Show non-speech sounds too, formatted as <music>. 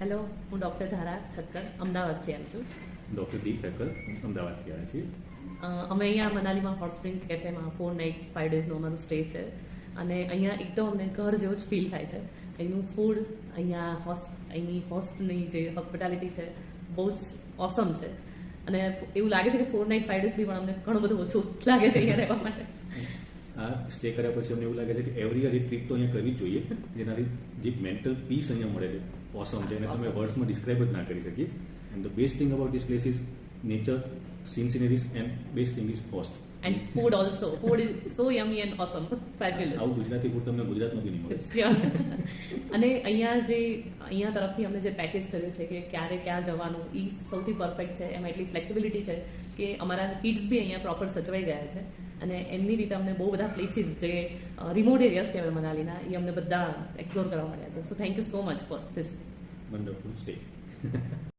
Hello હું doctor ધારા ઠક્કર અમદાવાદથી આવી છું. ડૉક્ટર દીપ ઠક્કર અમદાવાદથી આવ્યા છીએ અમે અહીંયા મનાલીમાં હોટસ્પ્રિંગ કેફેમાં ફોર નાઇટ ફાઇવ ડેઝનો અમારું સ્ટે છે. અને અહીંયા એકદમ અમને ઘર જેવું જ ફીલ થાય છે. અહીંનું ફૂડ અહીંયા હોસ્ટ અહીંની હોસ્ટની જે હોસ્પિટાલિટી છે બહુ જ ઓસમ છે. અને એવું લાગે છે કે ફોર નાઇટ ફાઇવ ડેઝ બી પણ અમને ઘણું બધું ઓછું લાગે છે અહીંયા રહેવા માટે. <laughs> આ સ્ટે કર્યા પછી અમને એવું લાગે છે કે એવરી યર એક ટ્રીપ તો અહીંયા કરવી જ જોઈએ. જેનાથી જે મેન્ટલ પીસ અહીંયા મળે છે. ઓસમ છે. એને તમે. વર્ડ્સમાં ડિસ્ક્રાઇબ જ ના કરી શકીએ. And the best thing about this place is nature scene sceneries and best thing is host and food also. Food is so yummy and awesome. Fabulous. આવું ગુજરાતી ફૂડ તમને ગુજરાતમાં બી નહીં મળે. <laughs> અને અહીંયા જે અહીંયા તરફથી અમને જે પેકેજ કર્યું છે કે ક્યારે ક્યાં જવાનું એ સૌથી પરફેક્ટ છે. એમાં એટલી ફ્લેક્સિબિલિટી છે કે અમારા કિડ્સ બી અહીંયા પ્રોપર સચવાઈ ગયા છે. અને એમની રીતે અમને બહુ બધા પ્લેસીસ જે રિમોટ એરિયાસ કહેવાય મનાલીના એ અમને બધા એક્સપ્લોર કરવા મળ્યા છે. So thank you so much for this wonderful stay